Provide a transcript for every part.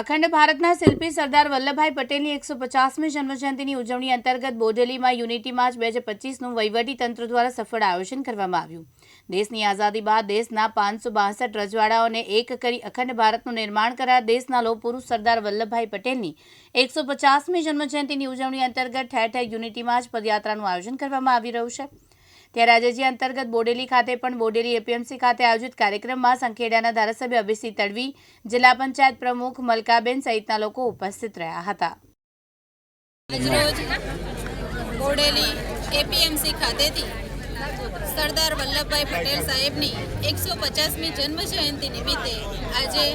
અખંડ ભારતના શિલ્પી સરદાર વલ્લભભાઈ પટેલની એકસો પચાસમી જન્મજયંતિની ઉજવણી અંતર્ગત બોડેલીમાં યુનિટી માર્ચ બે હજાર પચીસનું વહીવટી તંત્ર દ્વારા સફળ આયોજન કરવામાં આવ્યું. દેશની આઝાદી બાદ દેશના પાંચસો બાસઠ રજવાડાઓને એક કરી અખંડ ભારતનું નિર્માણ કરાર દેશના લોહ પુરુષ સરદાર વલ્લભભાઈ પટેલની એકસો પચાસમી જન્મજયંતિની ઉજવણી અંતર્ગત ઠેર ઠેર યુનિટી માર્ચ પદયાત્રાનું આયોજન કરવામાં આવી રહ્યું છે. ત્યારે આજે અંતર્ગત બોડેલી ખાતે પણ બોડેલી એપીએમસી ખાતે આયોજિત કાર્યક્રમમાં સંખેડાના ધારાસભ્ય અભિસિંહ તડવી, જિલ્લા પંચાયત પ્રમુખ મલકાબેન સહિતના લોકો ઉપસ્થિત રહ્યા હતા. બોડેલી એપીએમસી ખાતેથી સરદાર વલ્લભભાઈ પટેલ સાહેબની એકસો પચાસમી જન્મ જયંતિ નિમિત્તે આજે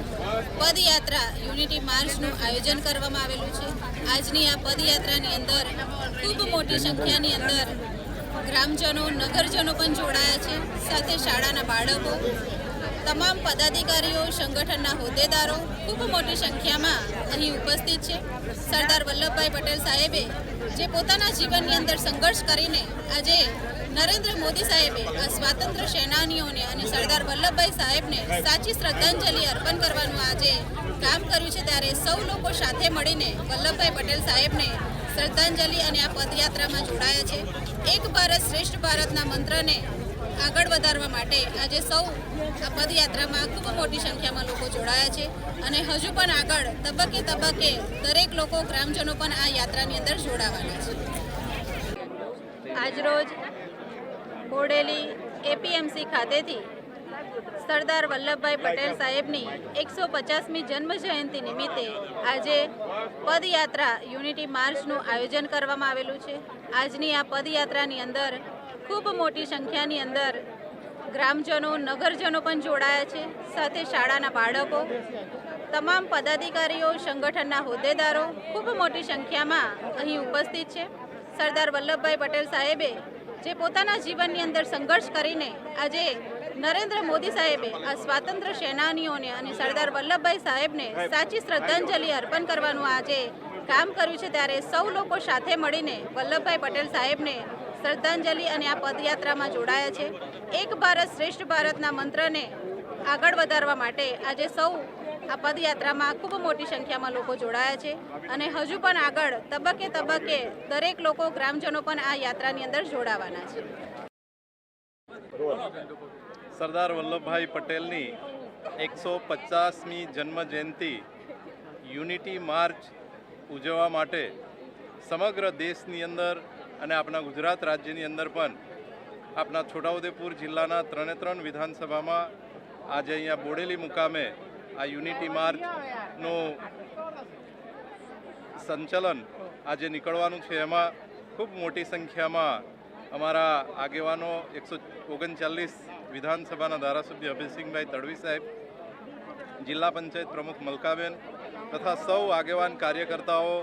પદયાત્રા યુનિટી માર્ચનું આયોજન કરવામાં આવેલું છે. આજની આ પદયાત્રાની અંદર ખૂબ મોટી સંખ્યાની અંદર ગ્રામજનો, નગરજનો પણ જોડાયા છે. સાથે શાળાના બાળકો, તમામ પદાધિકારીઓ, સંગઠનના હોદ્દેદારો ખૂબ મોટી સંખ્યામાં અહીં ઉપસ્થિત છે. સરદાર વલ્લભભાઈ પટેલ સાહેબે જે પોતાના જીવનની અંદર સંઘર્ષ કરીને આજે નરેન્દ્ર મોદી સાહેબે આ સ્વાતંત્ર્ય સેનાનીઓને અને સરદાર વલ્લભભાઈ સાહેબને સાચી શ્રદ્ધાંજલિ અર્પણ કરવાનું આજે કામ કર્યું છે. ત્યારે સૌ લોકો સાથે મળીને વલ્લભભાઈ પટેલ સાહેબને શ્રદ્ધાંજલિ અને આ પદયાત્રામાં જોડાયા છે. એક ભારત શ્રેષ્ઠ ભારતના મંત્રને આગળ વધારવા માટે આજે સૌ આ પદયાત્રામાં ખૂબ મોટી સંખ્યામાં લોકો જોડાયા છે અને હજુ પણ આગળ તબક્કે તબક્કે દરેક લોકો ગ્રામજનો પણ આ યાત્રાની અંદર જોડાવાના છે. આજરોજ બોડેલી એપીએમસી ખાતેથી સરદાર વલ્લભભાઈ પટેલ સાહેબની એકસો પચાસમી જન્મ જયંતિ નિમિત્તે આજે પદયાત્રા યુનિટી માર્ચનું આયોજન કરવામાં આવેલું છે. આજની આ પદયાત્રાની અંદર ખૂબ મોટી સંખ્યાની અંદર ગ્રામજનો, નગરજનો પણ જોડાયા છે, સાથે શાળાના બાળકો, તમામ પદાધિકારીઓ, સંગઠનના હોદ્દેદારો ખૂબ મોટી સંખ્યામાં અહીં ઉપસ્થિત છે. સરદાર વલ્લભભાઈ પટેલ સાહેબે જે પોતાના જીવનની અંદર સંઘર્ષ કરીને આજે નરેન્દ્ર મોદી સાહેબે આ સ્વાતંત્ર્ય સેનાનીઓને અને સરદાર વલ્લભભાઈ સાહેબને સાચી શ્રદ્ધાંજલિ અર્પણ કરવાનું આજે કામ કર્યું છે ત્યારે સૌ લોકો સાથે મળીને વલ્લભભાઈ પટેલ સાહેબને શ્રદ્ધાંજલિ અને આ પદયાત્રામાં જોડાયા છે. એક ભારત શ્રેષ્ઠ ભારતના મંત્રને આગળ વધારવા માટે આજે સૌ આ પદયાત્રામાં ખૂબ મોટી સંખ્યામાં લોકો જોડાયા છે અને હજુ પણ આગળ તબક્કે તબક્કે દરેક લોકો ગ્રામજનો પણ આ યાત્રાની અંદર જોડાવાના છે. સરદાર વલ્લભભાઈ પટેલની એકસો પચાસમી જન્મ જયંતિ યુનિટી માર્ચ ઉજવવા માટે સમગ્ર દેશની અંદર અને આપણા ગુજરાત રાજ્યની અંદર પણ આપણા છોટાઉદેપુર જિલ્લાના ત્રણે ત્રણ વિધાનસભામાં આજે અહીંયા બોડેલી મુકામે આ યુનિટી માર્ચનું સંચલન આજે નીકળવાનું છે. એમાં ખૂબ મોટી સંખ્યામાં અમારા આગેવાનો એકસો ઓગણચાલીસ વિધાનસભાના ધારાસભ્ય અભયસિંહભાઈ તડવી સાહેબ, જિલ્લા પંચાયત પ્રમુખ મલકાબેન તથા સૌ આગેવાન કાર્યકર્તાઓ,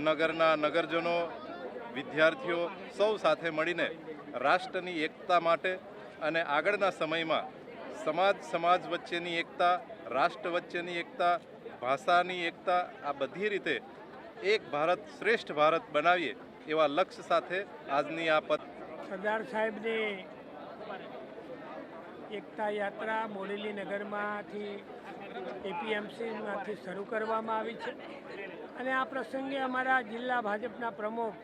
નગરના નગરજનો, વિદ્યાર્થીઓ સૌ સાથે મળીને રાષ્ટ્રની એકતા માટે અને આગળના સમયમાં સમાજ સમાજ વચ્ચેની એકતા, રાષ્ટ્ર વચ્ચેની એકતા, ભાષાની એકતા આ બધી રીતે એક ભારત શ્રેષ્ઠ ભારત બનાવીએ એવા લક્ષ્ય સાથે આજની આ પદ સરદાર સાહેબની એકતા યાત્રા મોરેલી નગરમાંથી એપીએમસીમાંથી શરૂ કરવામાં આવી છે. અને આ પ્રસંગે અમારા જિલ્લા ભાજપના પ્રમુખ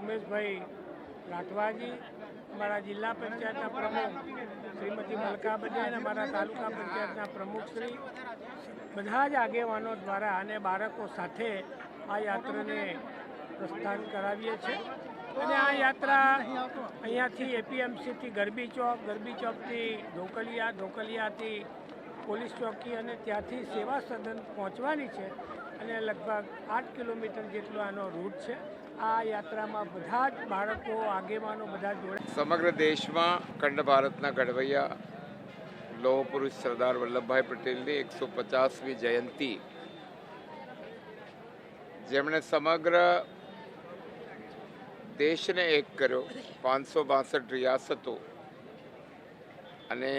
ઉમેશભાઈ રાઠવાજી, અમારા જિલ્લા પંચાયતના પ્રમુખ શ્રીમતી મલકાબેન અમારા તાલુકા પંચાયતના પ્રમુખ શ્રી બધા જ આગેવાનો દ્વારા અને બાળકો સાથે આ યાત્રાને પ્રસ્થાન કરાવીએ છીએ. અને આ યાત્રા અહીંયાથી એપીએમસીથી ગરબી ચોક, ગરબી ચોકથી ઢોકલિયા, ઢોકલિયાથી પોલીસ ચોકી અને ત્યાંથી સેવા સદન પહોંચવાની છે અને લગભગ આઠ કિલોમીટર જેટલો આનો રૂટ છે. આ યાત્રામાં બધા જ બાળકો, આગેવાનો બધા જોડે સમગ્ર દેશમાં ખંડ ભારતના ઘડવૈયા લોહ પુરુષ સરદાર વલ્લભભાઈ પટેલની એકસો પચાસમી જયંતિ. જેમણે સમગ્ર દેશને એક કર્યો, પાંચસો બાસઠ રિયાસતો. અને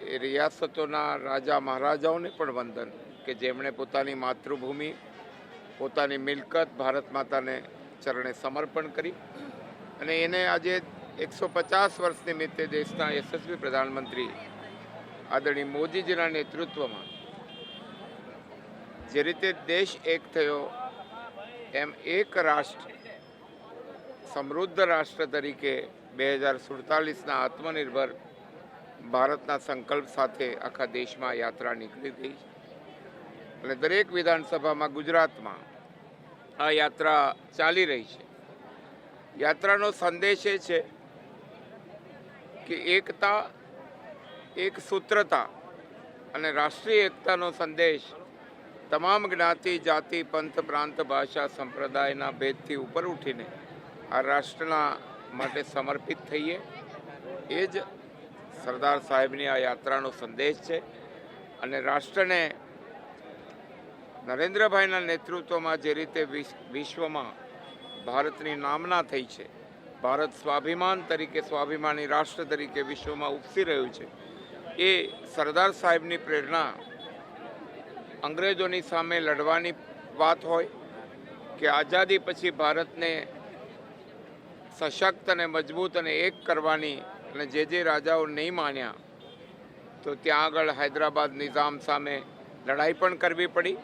એ રિયાસતોના રાજા મહારાજાઓને પણ વંદન, કે જેમણે પોતાની માતૃભૂમિ, પોતાની મિલકત ભારત માતાને ચરણે સમર્પણ કરી. અને એને આજે એકસો પચાસ વર્ષ નિમિત્તે દેશના યશસ્વી પ્રધાનમંત્રી આદરણીય મોદીજીના નેતૃત્વમાં જે રીતે દેશ એક થયો, એમ એક રાષ્ટ્ર સમૃદ્ધ રાષ્ટ્ર તરીકે બે હજાર સુડતાલીસના આત્મનિર્ભર ભારતના સંકલ્પ સાથે આખા દેશમાં યાત્રા નીકળી ગઈ અને દરેક વિધાનસભામાં ગુજરાતમાં આ યાત્રા ચાલી રહી છે. યાત્રાનો સંદેશ એ છે કે એકતા, એક સૂત્રતા અને રાષ્ટ્રીય એકતાનો સંદેશ તમામ જ્ઞાતિ, જાતિ, પંથ, પ્રાંત, ભાષા, સંપ્રદાયના ભેદથી ઉપર ઉઠીને આ રાષ્ટ્રના માટે સમર્પિત થઈએ. એ જ સરદાર સાહેબની આ યાત્રાનો સંદેશ છે અને રાષ્ટ્રને નરેન્દ્રભાઈના નેતૃત્વમાં જે રીતે વિશ્વમાં ભારતની નામના થઈ છે, ભારત સ્વાભિમાન તરીકે સ્વાભિમાની રાષ્ટ્ર તરીકે વિશ્વમાં ઉપસી રહ્યું છે, એ સરદાર સાહેબની પ્રેરણા અંગ્રેજોની સામે લડવાની વાત હોય કે આઝાદી પછી ભારતને સશક્ત અને મજબૂત અને એક કરવાની અને જે જે રાજાઓ નહીં માન્યા, તો ત્યાં આગળ હૈદરાબાદ નિઝામ સામે લડાઈ પણ કરવી પડી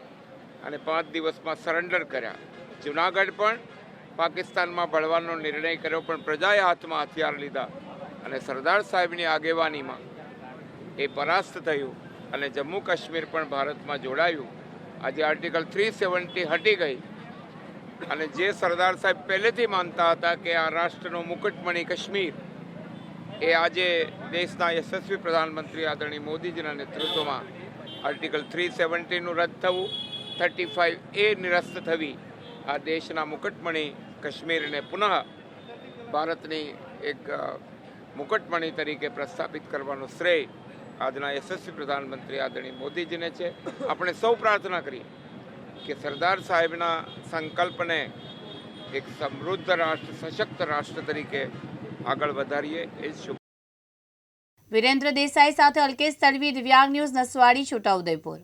અને પાંચ દિવસમાં સરેન્ડર કર્યા. જુનાગઢ પણ પાકિસ્તાનમાં ભળવાનો નિર્ણય કર્યો, પણ પ્રજાએ હાથમાં હથિયાર લીધા અને સરદાર સાહેબની આગેવાનીમાં એ પરાસ્ત થયું અને જમ્મુ કાશ્મીર પણ ભારતમાં જોડાયું. આજે આર્ટિકલ થ્રી સેવન્ટી હટી ગઈ. અને જે સરદાર સાહેબ પહેલેથી માનતા હતા કે આ રાષ્ટ્રનો મુકટમણી કાશ્મીર એ આજે દેશના યશસ્વી પ્રધાનમંત્રી આદરણીય મોદીજીના નેતૃત્વમાં આર્ટિકલ થ્રી સેવન્ટીનું રદ થવું, થર્ટી ફાઇવ એ નિરસ્ત થવી, આ દેશના મુકટમણી કાશ્મીરને પુનઃ ભારતની એક મુકટમણી તરીકે પ્રસ્થાપિત કરવાનો શ્રેય આજના યશસ્વી પ્રધાનમંત્રી આદરણીય મોદીજીને છે. આપણે સૌ પ્રાર્થના કરીએ. કે સરદાર સાહેબના સંકલ્પને એક સમૃદ્ધ રાષ્ટ્ર, સશક્ત રાષ્ટ્ર તરીકે આગળ વધારીએ. એ શુભ વિરેન્દ્ર દેસાઈ સાથે અલ્કેશ તડવી દિવ્યાંગ ન્યૂઝ નસવાડી છોટાઉદેપુર